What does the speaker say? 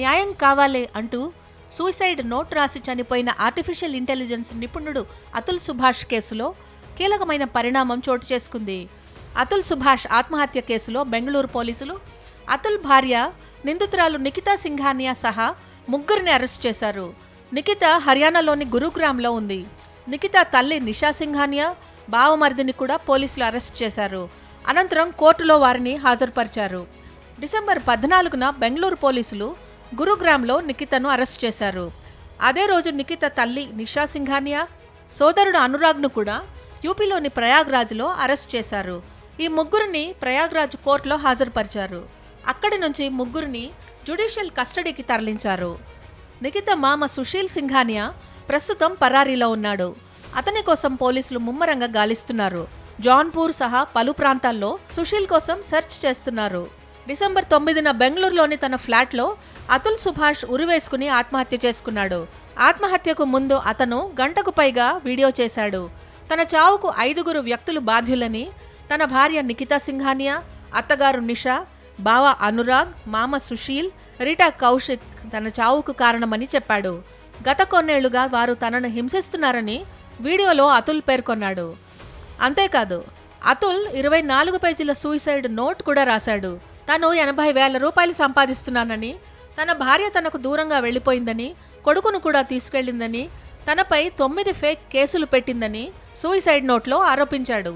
న్యాయం కావాలి అంటూ సూసైడ్ నోట్ రాసి చనిపోయిన ఆర్టిఫిషియల్ ఇంటెలిజెన్స్ నిపుణుడు అతుల్ సుభాష్ కేసులో కీలకమైన పరిణామం చోటు చేసుకుంది. అతుల్ సుభాష్ ఆత్మహత్య కేసులో బెంగళూరు పోలీసులు అతుల్ భార్య నిందితురాలు నిఖితా సింఘానియా సహా ముగ్గురిని అరెస్ట్ చేశారు. నిఖిత హర్యానాలోని గురుగ్రామ్లో ఉంది. నిఖిత తల్లి నిషా సింఘానియా బావమర్దిని కూడా పోలీసులు అరెస్ట్ చేశారు. అనంతరం కోర్టులో వారిని హాజరుపరిచారు. డిసెంబర్ పద్నాలుగున బెంగళూరు పోలీసులు గురుగ్రామ్లో నిఖితను అరెస్ట్ చేశారు. అదే రోజు నిఖిత తల్లి నిషా సింఘానియా సోదరుడు అనురాగ్ను కూడా యూపీలోని ప్రయాగ్రాజ్లో అరెస్ట్ చేశారు. ఈ ముగ్గురిని ప్రయాగ్రాజ్ కోర్టులో హాజరుపరిచారు. అక్కడి నుంచి ముగ్గురిని జ్యుడిషియల్ కస్టడీకి తరలించారు. నిఖిత మామ సుశీల్ సింఘానియా ప్రస్తుతం పరారీలో ఉన్నాడు. అతని కోసం పోలీసులు ముమ్మరంగా గాలిస్తున్నారు. జాన్పూర్ సహా పలు ప్రాంతాల్లో సుశీల్ కోసం సెర్చ్ చేస్తున్నారు. డిసెంబర్ తొమ్మిదిన బెంగళూరులోని తన ఫ్లాట్లో అతుల్ సుభాష్ ఉరివేసుకుని ఆత్మహత్య చేసుకున్నాడు. ఆత్మహత్యకు ముందు అతను గంటకు పైగా వీడియో చేశాడు. తన చావుకు ఐదుగురు వ్యక్తులు బాధ్యులని తన భార్య నిఖితా సింఘానియా అత్తగారు నిషా బావ అనురాగ్ మామ సుశీల్ రీటా కౌశిక్ తన చావుకు కారణమని చెప్పాడు. గత కొన్నేళ్ళుగా వారు తనను హింసిస్తున్నారని వీడియోలో అతుల్ పేర్కొన్నాడు. అంతేకాదు అతుల్ ఇరవై నాలుగు పేజీల సూసైడ్ నోట్ కూడా రాశాడు. తను ఎనభై వేల రూపాయలు సంపాదిస్తున్నానని తన భార్య తనకు దూరంగా వెళ్ళిపోయిందని కొడుకును కూడా తీసుకెళ్ళిందని తనపై తొమ్మిది ఫేక్ కేసులు పెట్టిందని సూయిసైడ్ నోట్లో ఆరోపించాడు.